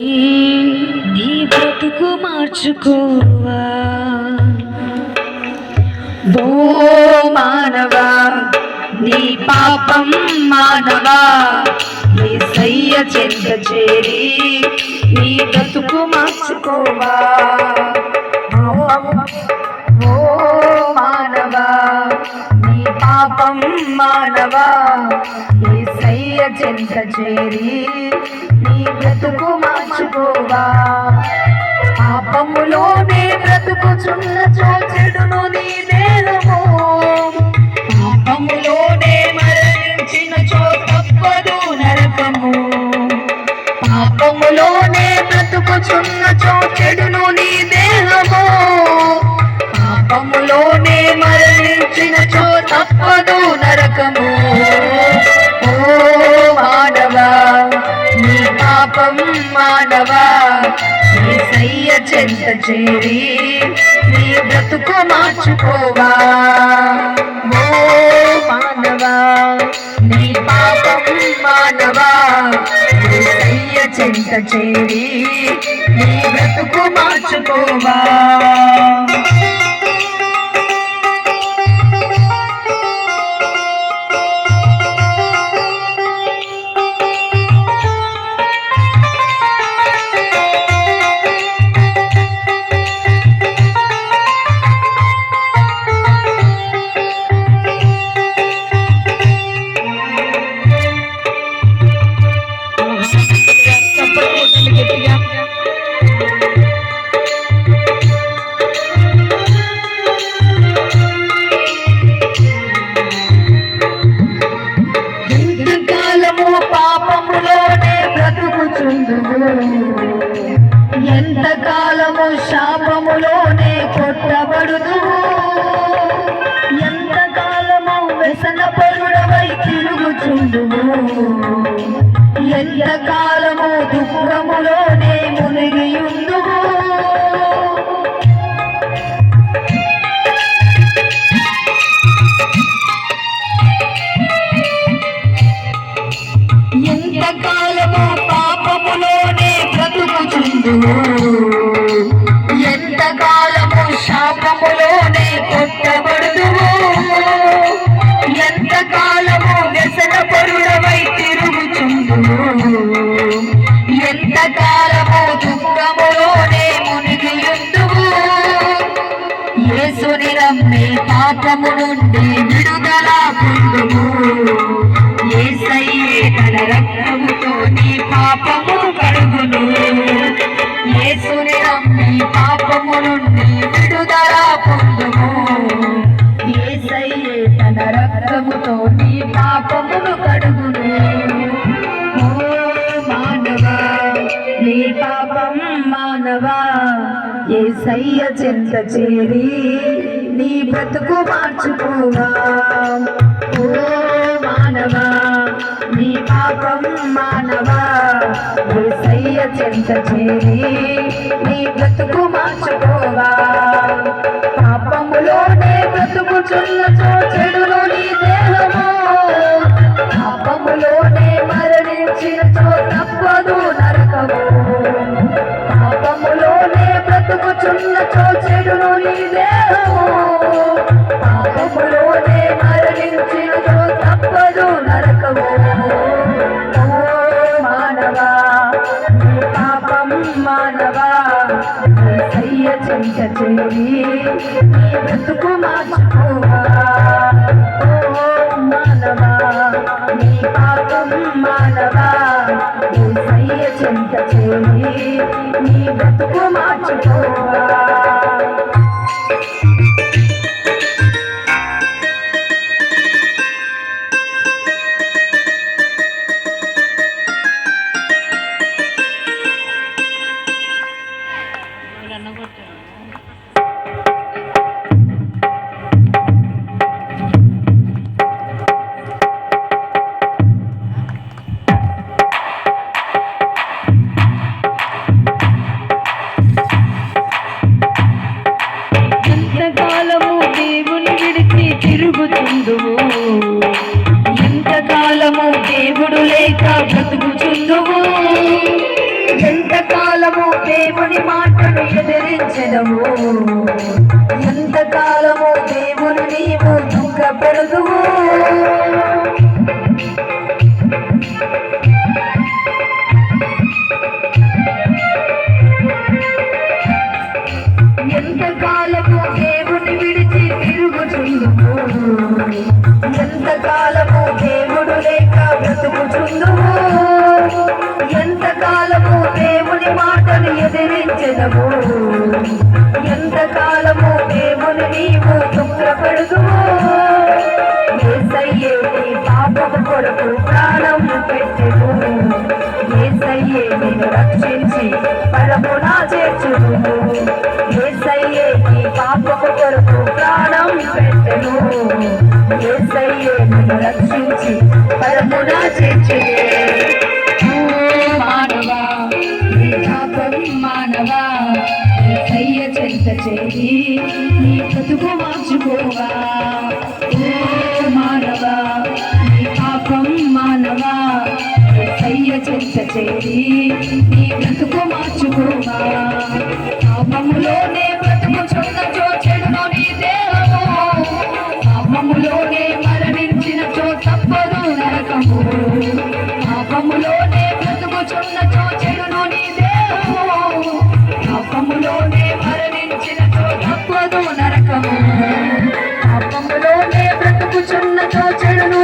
నీ బ్రతుకు మార్చుకోవా? ఓ మానవా నీ పాపం మానవా? నీ సయ్య చెంత చేరి నీ బ్రతుకు మార్చుకోవా? ఓ మానవా నీ పాపం మానవా? నీ సయ్య చెంత చేరి నీ బ్రతుకు మార్చుకోవా పాపములోనే బ్రతుకుచున్న చోచెడును నీ దేహము. పాపములోనే మరణించిన చో మానవా? చెంత చేరి నీ బ్రతుకు మార్చుకోవా? ఓ మానవా నీ పాపం మానవా? నీ చెంత చేరి నీ బ్రతుకు మార్చుకోవా? ఎంతకాలము శాపములోనే కొట్టబడుదు ఎంతకాలము వ్యసన పరుడవై తిరుగుచుండు ఎంతకాలము దుఃఖములో యేసుని నమ్మి పాపము నుండి విడుదల పొందుము. యేసయ్యే తన రక్తముతో నీ పాపము కడుగును యేసుని నమ్మి పాపము నుండి విడుదల పొందు యేసయ్య చింత చేరి నీ బ్రతుకు మార్చుకోవా ఓ మానవా నీ పాపం మానవా చింత చేరి నీ బ్రతుకు మార్చుకో బ్రతుకుచున్న చెడును నీ దేహము. పాపములోనే మరణించినతో తప్పదు నరకము. మానవా నీ పాపం మానవా. నీ సయ్య చెంత బ్రతుకు మార్చుకోవా. నీ బ్రతుకు మార్చుకోవా దేవుని మాటను ఎదిరించదము. ఎంతకాలము దేవుని నీవు దుఃఖ పెడుదువు. ఎంతకాలము దేవుని విడిచి తిరుగుచుందుము ఎంతకాలము దేవుడు లేక బ్రతుకుచుందుము ఎంత ఎంతకాలము దేవుని నీవు దుఃఖపడుదుము ఏసయ్యే నీ పాపము కొరకు ప్రాణం పెట్టెను. ఏసయ్యే నిన్ను రక్షించి పరమునా చేర్చును ఏసయ్యే నీ పాపము కొరకు ప్రాణం పెట్టెను. ఏసయ్యే నిన్ను రక్షించి పరమునా చేర్చును చేయి నీ బ్రతుకు మార్చుకోవా? పాపములోనే బ్రతుకు చోట మరణించిన చో తప్పదు నరకము. పాపములోనే బ్రతుకు చోట చోచెడును నీ దేహము. మరణించిన తప్పదు నరకము. పాపములోనే బ్రతుకు చోట